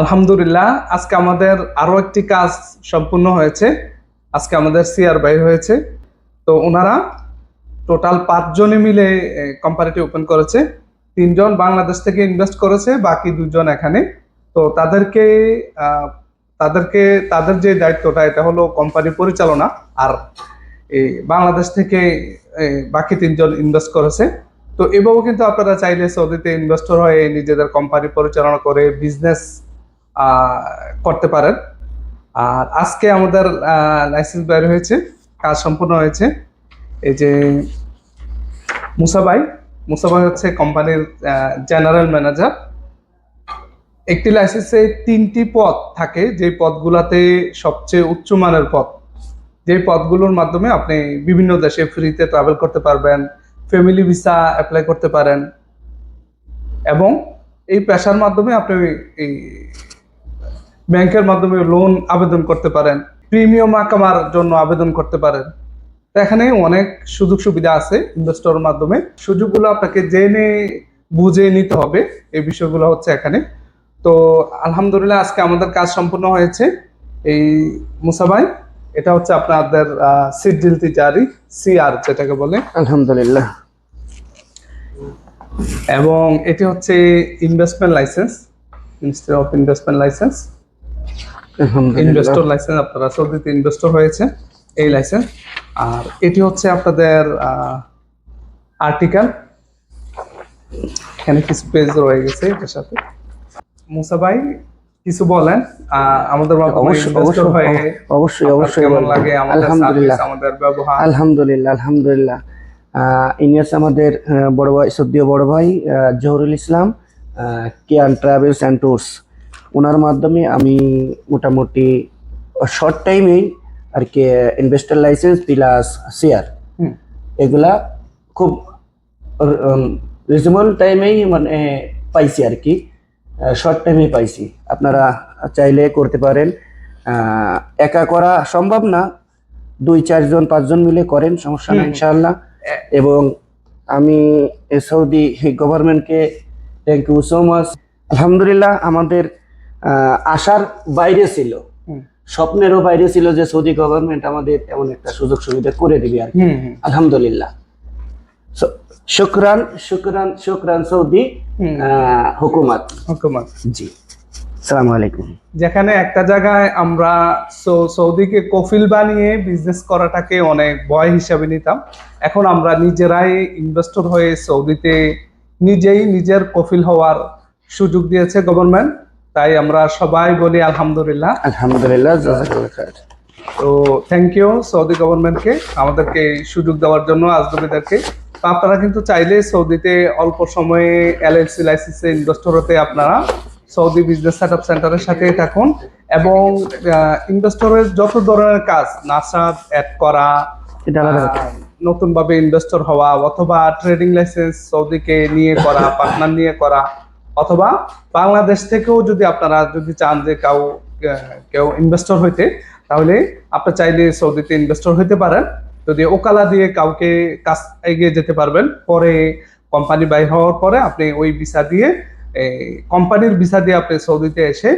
আলহামদুলিল্লাহ, আজকে আমাদের আরও একটি কাজ সম্পূর্ণ হয়েছে। আজকে আমাদের সিআর বাই হয়েছে। তো ওনারা টোটাল পাঁচজনে মিলে কোম্পানিটি ওপেন করেছে। তিনজন বাংলাদেশ থেকে ইনভেস্ট করেছে, বাকি দুজন এখানে। তো তাদেরকে তাদেরকে, তাদের যে দায়িত্বটা, এটা হলো কোম্পানি পরিচালনা। আর এই বাংলাদেশ থেকে বাকি তিনজন ইনভেস্ট করেছে। তো এভাবেও কিন্তু আপনারা চাইলে সৌদিতে ইনভেস্টর হয়ে নিজেদের কোম্পানি পরিচালনা করে বিজনেস করতে পারেন। আর আজকে আমাদের লাইসেন্স বের হয়েছে, কাজ সম্পূর্ণ হয়েছে। এই যে মুসাবাই মুসাবাই হচ্ছে কোম্পানির জেনারেল ম্যানেজার একটি লাইসেন্সে তিনটি পদ থাকে যে পদগুলাতে সবচেয়ে উচ্চমানের পদ। যে পদগুলোর মাধ্যমে আপনি বিভিন্ন দেশে ফ্রিতে ট্রাভেল করতে পারবেন ফ্যামিলি ভিসা অ্যাপ্লাই করতে পারেন। এবং এই পেশার মাধ্যমে আপনি এই ব্যাংকের মাধ্যমে লোন আবেদন করতে পারেন প্রিমিয়াম আকামার জন্য আবেদন করতে পারেন। তো এখানে অনেক সুযোগ সুবিধা আছে ইনভেস্টর মাধ্যমে। সুযোগগুলো আপনাকে জেনে বুঝে নিতে হবে এই বিষয়গুলো হচ্ছে এখানে। তো আলহামদুলিল্লাহ আজকে আমাদের কাজ সম্পূর্ণ হয়েছে। এই মুসাভাই এটা হচ্ছে আপনাদের সিডিল জারি সিআর যেটাকে বলে। আলহামদুলিল্লাহ। এবং এটি হচ্ছে investment license ministry of investment license investor license আপনারা সৌদিতে ইনভেস্টর হয়েছে এই লাইসেন্স আর এটি হচ্ছে আপনাদের আর্টিকেল এখানে কিছু পেজ রয়ে গেছে এটার সাথে। মুসা ভাই কিছু বলেন আমাদের অবশ্যই অবশ্যই অবশ্যই অবশ্যই কেমন লাগে আমাদের আলহামদুলিল্লাহ। আমাদের ব্যবহার? আলহামদুলিল্লাহ আলহামদুলিল্লাহ। আহ, ইনি হচ্ছে আমাদের বড় ভাই সদ্য বড় ভাই Zahurul Islam Kayan travels and tours ওনার মাধ্যমে আমি মোটামুটি শর্ট টাইমেই আর কি ইনভেস্টার লাইসেন্স প্লাস শেয়ার এগুলা খুব রিজনেবল টাইমেই মানে পাইছি আর কি। শর্ট টাইমেই পাইছি। আপনারা চাইলে করতে পারেন। একা করা সম্ভব না। দুই চারজন পাঁচজন মিলে করেন সমস্যা নেই এ- এবং আমি সৌদি গভর্নমেন্টকে থ্যাংক ইউ সো মাচ আলহামদুলিল্লাহ আমাদের আশার বাইরে ছিল। স্বপ্নেরও বাইরে ছিল যে সৌদি গভর্নমেন্ট আমাদের এমন একটা সুযোগ সুবিধা করে দিবে আর আলহামদুলিল্লাহ। শুক্রান শুক্রান শুক্রান সৌদি হুকুমত। হুকুমত। জি। সালামু আলাইকুম। যেখানে একটা জায়গায় আমরা সৌদিকে কফিল বানিয়ে বিজনেস করাটাকে অনেক ভয় হিসাবে নিতাম। এখন আমরা নিজেরাই ইনভেস্টর হয়ে সৌদিতে নিজেই নিজের কফিল হওয়ার সুযোগ দিয়েছে গভর্নমেন্ট তাই আমরা সবাই বলি আলহামদুলিল্লাহ। আলহামদুলিল্লাহ তো থ্যাংক ইউ সৌদি গভর্নমেন্টকে আমাদেরকে এই সুযোগ দেওয়ার জন্য আজনবীদেরকে তো আপনারা কিন্তু চাইলে সৌদিতে অল্প সময়ে এলএলসি লাইসেন্সে ইনভেস্টর হতে আপনারা সৌদি বিজনেস সেট আপ সেন্টারের সাথে থাকুন। এবং ইনভেস্টরের যত ধরনের কাজ নাসাদ অ্যাড করা এটা আলাদা কথা। নতুন ভাবে ইনভেস্টর হওয়া অথবা ট্রেডিং লাইসেন্স সৌদিকে নিয়ে করা পার্টনার নিয়ে করা অথবা বাংলাদেশ থেকেও যদি আপনারা যদি চান যে কাউ কেউ ইনভেস্টর হইতে, তাহলে আপনি চাইলে সৌদিতে ইনভেস্টর হইতে পারেন। যদি ওকালা দিয়ে কাউকে কাজ এগিয়ে যেতে পারবেন, পরে কোম্পানি বাই হওয়ার পরে আপনি ওই ভিসা দিয়ে কোম্পানির ভিসা দিয়ে আপনি সৌদিতে এসে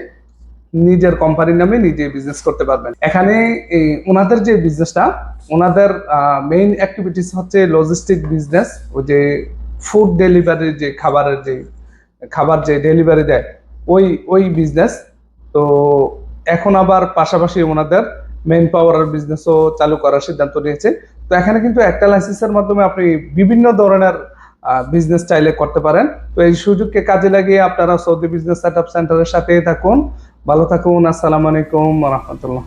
নিজের কোম্পানির নামে নিজে বিজনেস করতে পারবেন। এখানে ওনাদের যে বিজনেসটা ওনাদের মেইন অ্যাক্টিভিটিস হচ্ছে লজিস্টিক বিজনেস ওই যে ফুড ডেলিভারির যে খাবারের যে খাবার যে ডেলিভারি দেয়, ওই ওই বিজনেস তো এখন আবার পাশাপাশি ওনাদের মেইন পাওয়ারের বিজনেসও চালু করার সিদ্ধান্ত নিয়েছে। তো এখানে কিন্তু একটা লাইসেন্সের মাধ্যমে আপনি বিভিন্ন ধরনের বিজনেস চাইলে করতে পারেন। তো এই সুযোগকে কাজে লাগিয়ে আপনারা সৌদি বিজনেস সেট সেন্টারের সাথে থাকুন। ভালো থাকুন, আসসালামু আলাইকুম রহমতুল্লাহ।